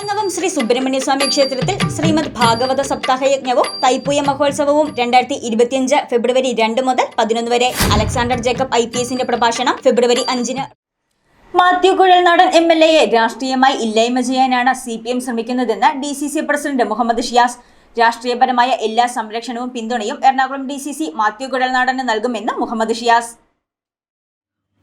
മേലങ്ങവം ശ്രീ സുബ്രഹ്മണ്യ സ്വാമി ക്ഷേത്രത്തിൽ ശ്രീമദ് ഭാഗവത സപ്താഹ യജ്ഞവും തൈപ്പൂയ മഹോത്സവവും രണ്ടായിരത്തി ഇരുപത്തിയഞ്ച് ഫെബ്രുവരി രണ്ട് മുതൽ പതിനൊന്ന് വരെ. അലക്സാണ്ടർ ജേക്കബ് ഐ പി എസിന്റെ പ്രഭാഷണം ഫെബ്രുവരി അഞ്ചിന്. മാത്യു കുഴൽനാടൻ എം എൽ എയെ രാഷ്ട്രീയമായി ഇല്ലായ്മ ചെയ്യാനാണ് സി പി എം ശ്രമിക്കുന്നതെന്ന് D C C president Muhammad Shiyas. രാഷ്ട്രീയപരമായ എല്ലാ സംരക്ഷണവും പിന്തുണയും Ernakulam D C C Mathew കുഴൽനാടന് നൽകുമെന്ന് മുഹമ്മദ് ഷിയാസ്.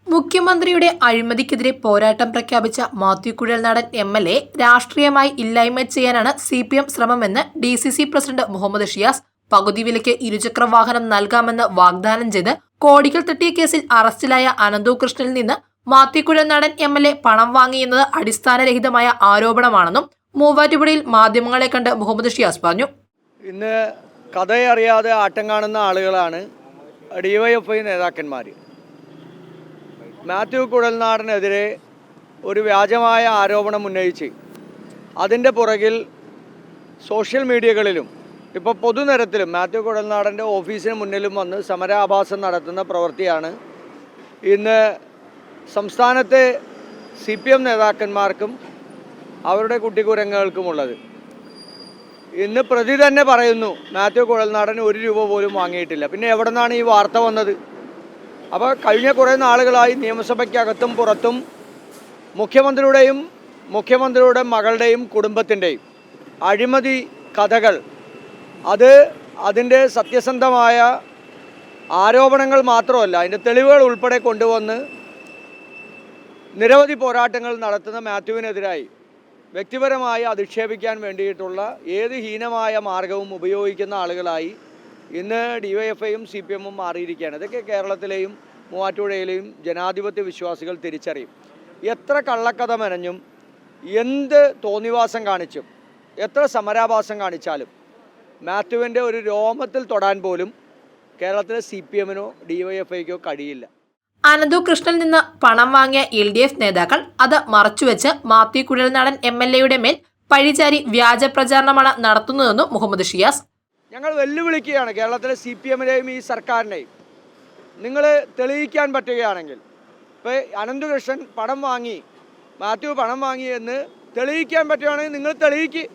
മുഖ്യമന്ത്രിയുടെ അഴിമതിക്കെതിരെ പോരാട്ടം പ്രഖ്യാപിച്ച Mathew Kuzhalnadan M L A രാഷ്ട്രീയമായി ഇല്ലായ്മ ചെയ്യാനാണ് C P M ശ്രമമെന്ന് D C C president Muhammad Shiyas പകുതി വിലയ്ക്ക് ഇരുചക്ര വാഹനം നൽകാമെന്ന് വാഗ്ദാനം ചെയ്ത് കോടികൾ തട്ടിയ കേസിൽ അറസ്റ്റിലായ അനന്തു കൃഷ്ണനിൽ നിന്ന് Mathew Kuzhalnadan M L A പണം വാങ്ങിയെന്നത് അടിസ്ഥാനരഹിതമായ ആരോപണമാണെന്നും മൂവാറ്റുപുഴയിൽ മാധ്യമങ്ങളെ കണ്ട് മുഹമ്മദ് ഷിയാസ് പറഞ്ഞു. ഇന്ന് കഥയറിയാതെ ആട്ടം കാണുന്ന ആളുകളാണ് ഡിവൈഎഫ്ഐ നേതാക്കന്മാർ മാത്യു കുഴൽനാടനെതിരെ ഒരു വ്യാജമായ ആരോപണം ഉന്നയിച്ച് അതിന്റെ പുറകിൽ സോഷ്യൽ മീഡിയകളിലും ഇപ്പോൾ പൊതുനിരത്തിലും മാത്യു കുഴൽനാടന്റെ ഓഫീസിന് മുന്നിലും വന്ന് സമരാഭാസം നടത്തുന്ന പ്രവൃത്തിയാണ് ഇന്ന് സംസ്ഥാനത്തെ സി പി എം നേതാക്കന്മാർക്കും അവരുടെ കുട്ടിക്കുരങ്ങൾക്കുമുള്ളത്. ഇന്ന് പ്രതി തന്നെ പറയുന്നു മാത്യു കുഴൽനാടൻ ഒരു രൂപ പോലും വാങ്ങിയിട്ടില്ല. പിന്നെ എവിടെ നിന്നാണ് ഈ വാർത്ത വന്നത്? അപ്പോൾ കഴിഞ്ഞ കുറേ നാളുകളായി നിയമസഭയ്ക്കകത്തും പുറത്തും മുഖ്യമന്ത്രിയുടെയും മുഖ്യമന്ത്രിയുടെ മകളുടെയും കുടുംബത്തിന്റെയും അഴിമതി കഥകൾ. അത് അതിന്റെ സത്യസന്ധമായ ആരോപണങ്ങൾ മാത്രമല്ല അതിന്റെ തെളിവുകൾ ഉൾപ്പെടെ കൊണ്ടുവന്ന് നിരവധി പോരാട്ടങ്ങൾ നടത്തുന്ന മാത്യുവിനെതിരായി വ്യക്തിപരമായി അധിക്ഷേപിക്കാൻ വേണ്ടിയിട്ടുള്ള ഏത് ഹീനമായ മാർഗവും ഉപയോഗിക്കുന്ന ആളുകളായി ഇന്ന് ഡിവൈഎഫ്ഐയും സി പി എമ്മും മാറിയിരിക്കുകയാണ്. ഇതൊക്കെ കേരളത്തിലെയും മൂവാറ്റുപുഴയിലെയും ജനാധിപത്യ വിശ്വാസികൾ തിരിച്ചറിയും. എത്ര കള്ളക്കഥ മെനഞ്ഞും എന്ത് തോന്നിവാസം കാണിച്ചും എത്ര സമരാഭാസം കാണിച്ചാലും മാത്യുവിന്റെ ഒരു രോമത്തിൽ തൊടാൻ പോലും കേരളത്തിലെ സി പി എമ്മിനോ ഡിവൈഎഫ്ഐക്കോ കഴിയില്ല. അനന്തു കൃഷ്ണനിൽ നിന്ന് പണം വാങ്ങിയ എൽ ഡി എഫ് നേതാക്കൾ അത് മറച്ചുവെച്ച് മാത്യു കുഴൽനാടൻ എം എൽ എയുടെ മേൽ പഴിചാരി വ്യാജ പ്രചാരണമാണ് നടത്തുന്നതെന്നും മുഹമ്മദ് ഷിയാസ് ഞങ്ങൾ വെല്ലുവിളിക്കുകയാണ് കേരളത്തിലെ സി പി എമ്മിനെയും ഈ സർക്കാരിനെയും. നിങ്ങൾ തെളിയിക്കാൻ പറ്റുകയാണെങ്കിൽ ഇപ്പോൾ അനന്തകൃഷ്ണൻ പണം വാങ്ങി മാത്യു പണം വാങ്ങി എന്ന് തെളിയിക്കാൻ പറ്റുകയാണെങ്കിൽ നിങ്ങൾ തെളിയിക്ക്.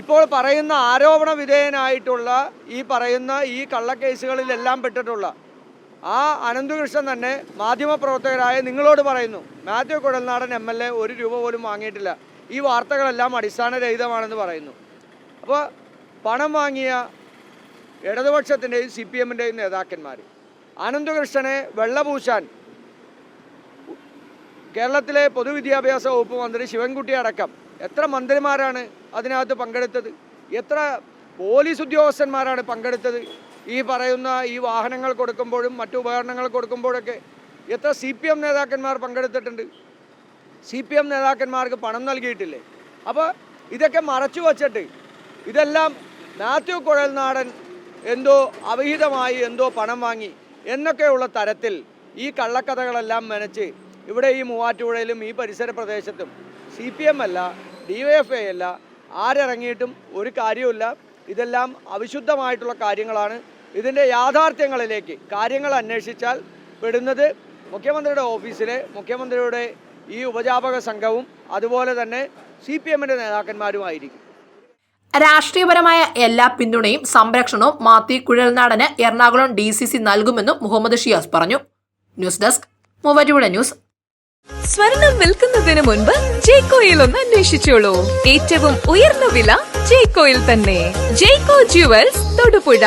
ഇപ്പോൾ പറയുന്ന ആരോപണ വിധേയനായിട്ടുള്ള ഈ പറയുന്ന ഈ കള്ളക്കേസുകളിലെല്ലാം പെട്ടിട്ടുള്ള ആ അനന്തകൃഷ്ണൻ തന്നെ മാധ്യമപ്രവർത്തകരായ നിങ്ങളോട് പറയുന്നു Mathew Kuzhalnadan M L A ഒരു രൂപ പോലും വാങ്ങിയിട്ടില്ല. ഈ വാർത്തകളെല്ലാം അടിസ്ഥാനരഹിതമാണെന്ന് പറയുന്നു. അപ്പോൾ പണം വാങ്ങിയ ഇടതുപക്ഷത്തിന്റെയും സി പി എമ്മിന്റെയും നേതാക്കന്മാർ അനന്തകൃഷ്ണനെ വെള്ളപൂശാൻ കേരളത്തിലെ പൊതുവിദ്യാഭ്യാസ വകുപ്പ് മന്ത്രി ശിവൻകുട്ടി അടക്കം എത്ര മന്ത്രിമാരാണ് അതിനകത്ത് പങ്കെടുത്തത്? എത്ര പോലീസ് ഉദ്യോഗസ്ഥന്മാരാണ് പങ്കെടുത്തത്? ഈ പറയുന്ന ഈ വാഹനങ്ങൾ കൊടുക്കുമ്പോഴും മറ്റു ഉപകരണങ്ങൾ കൊടുക്കുമ്പോഴൊക്കെ എത്ര സി പി എം നേതാക്കന്മാർ പങ്കെടുത്തിട്ടുണ്ട്? സി പി എം നേതാക്കന്മാർക്ക് പണം നൽകിയിട്ടില്ലേ? അപ്പോൾ ഇതൊക്കെ മറച്ചു വച്ചിട്ട് ഇതെല്ലാം മാത്യു കുഴൽനാടൻ എന്തോ അവിഹിതമായി എന്തോ പണം വാങ്ങി എന്നൊക്കെയുള്ള തരത്തിൽ ഈ കള്ളക്കഥകളെല്ലാം മെനച്ച് ഇവിടെ ഈ മൂവാറ്റുപുഴയിലും ഈ പരിസര പ്രദേശത്തും സി പി എം അല്ല ഡി വൈ എഫ് ഐ അല്ല ആരിറങ്ങിയിട്ടും ഒരു കാര്യവുമില്ല. ഇതെല്ലാം അവിശുദ്ധമായിട്ടുള്ള കാര്യങ്ങളാണ്. ഇതിന്റെ യാഥാർത്ഥ്യങ്ങളിലേക്ക് കാര്യങ്ങൾ അന്വേഷിച്ചാൽ പെടുന്നത് മുഖ്യമന്ത്രിയുടെ ഓഫീസിലെ മുഖ്യമന്ത്രിയുടെ ഈ ഉപജാപക സംഘവും അതുപോലെ തന്നെ സി പി എമ്മിന്റെ നേതാക്കന്മാരുമായിരിക്കും. രാഷ്ട്രീയപരമായ എല്ലാ പിന്തുണയും സംരക്ഷണവും മാത്തി കുഴൽനാടന് എറണാകുളം ഡി സി സി നൽകുമെന്നും മുഹമ്മദ് ഷിയാസ് പറഞ്ഞു. News desk Muvattupuzha news. സ്വർണം വിൽക്കുന്നതിന് മുൻപ് ജയ്കോയിൽ ഒന്ന് അന്വേഷിച്ചോളൂ. ഏറ്റവും ഉയർന്ന വില ജയ്കോയിൽ തന്നെ. ജയ്കോ ജുവൽസ് തൊടുപുഴ.